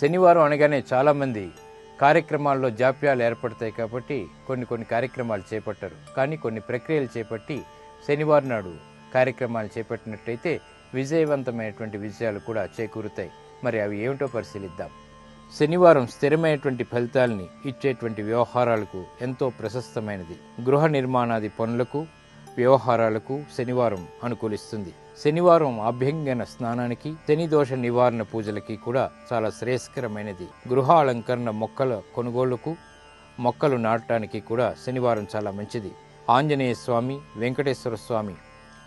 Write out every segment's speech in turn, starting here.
శనివారం అనగానే చాలామంది కార్యక్రమాల్లో జాప్యాలు ఏర్పడతాయి కాబట్టి కొన్ని కొన్ని కార్యక్రమాలు చేపట్టారు. కానీ కొన్ని ప్రక్రియలు చేపట్టి శనివారం నాడు కార్యక్రమాలు చేపట్టినట్టయితే విజయవంతమైనటువంటి విజయాలు కూడా చేకూరుతాయి. మరి అవి ఏమిటో పరిశీలిద్దాం. శనివారం స్థిరమైనటువంటి ఫలితాల్ని ఇచ్చేటువంటి వ్యవహారాలకు ఎంతో ప్రశస్తమైనది. గృహ నిర్మాణాది పనులకు వ్యవహారాలకు శనివారం అనుకూలిస్తుంది. శనివారం అభ్యంగన స్నానానికి శనిదోష నివారణ పూజలకి కూడా చాలా శ్రేయస్కరమైనది. గృహ అలంకరణ మొక్కల కొనుగోళ్ళకు మొక్కలు నాటడానికి కూడా శనివారం చాలా మంచిది. ఆంజనేయ స్వామి వెంకటేశ్వర స్వామి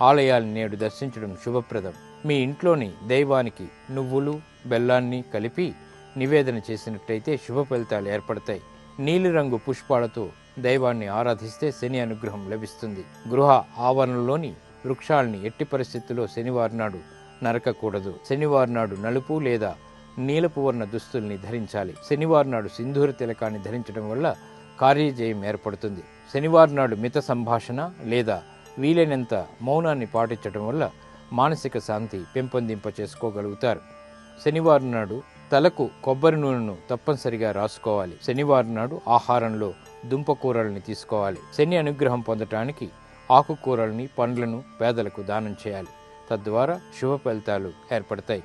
ఆలయాలు నేడు దర్శించడం శుభప్రదం. మీ ఇంట్లోని దైవానికి నువ్వులు బెల్లాన్ని కలిపి నివేదన చేసినట్టయితే శుభ ఫలితాలు ఏర్పడతాయి. నీలిరంగు పుష్పాలతో దైవాన్ని ఆరాధిస్తే శని అనుగ్రహం లభిస్తుంది. గృహ ఆవరణలోని వృక్షాల్ని ఎట్టి పరిస్థితుల్లో శనివారం నాడు నరకకూడదు. శనివారం నాడు నలుపు లేదా నీలపు వర్ణ దుస్తుల్ని ధరించాలి. శనివారం నాడు సింధూర తిలకాన్ని ధరించడం వల్ల కార్యజయం ఏర్పడుతుంది. శనివారం నాడు మిత సంభాషణ లేదా వీలైనంత మౌనాన్ని పాటించడం వల్ల మానసిక శాంతి పెంపొందింప చేసుకోగలుగుతారు శనివారం నాడు తలకు కొబ్బరి నూనెను తప్పనిసరిగా రాసుకోవాలి. శనివారం నాడు ఆహారంలో దుంపకూరల్ని తీసుకోవాలి. శని అనుగ్రహం పొందటానికి ఆకుకూరల్ని పండ్లను పేదలకు దానం చేయాలి. తద్వారా శుభ ఫలితాలు ఏర్పడతాయి.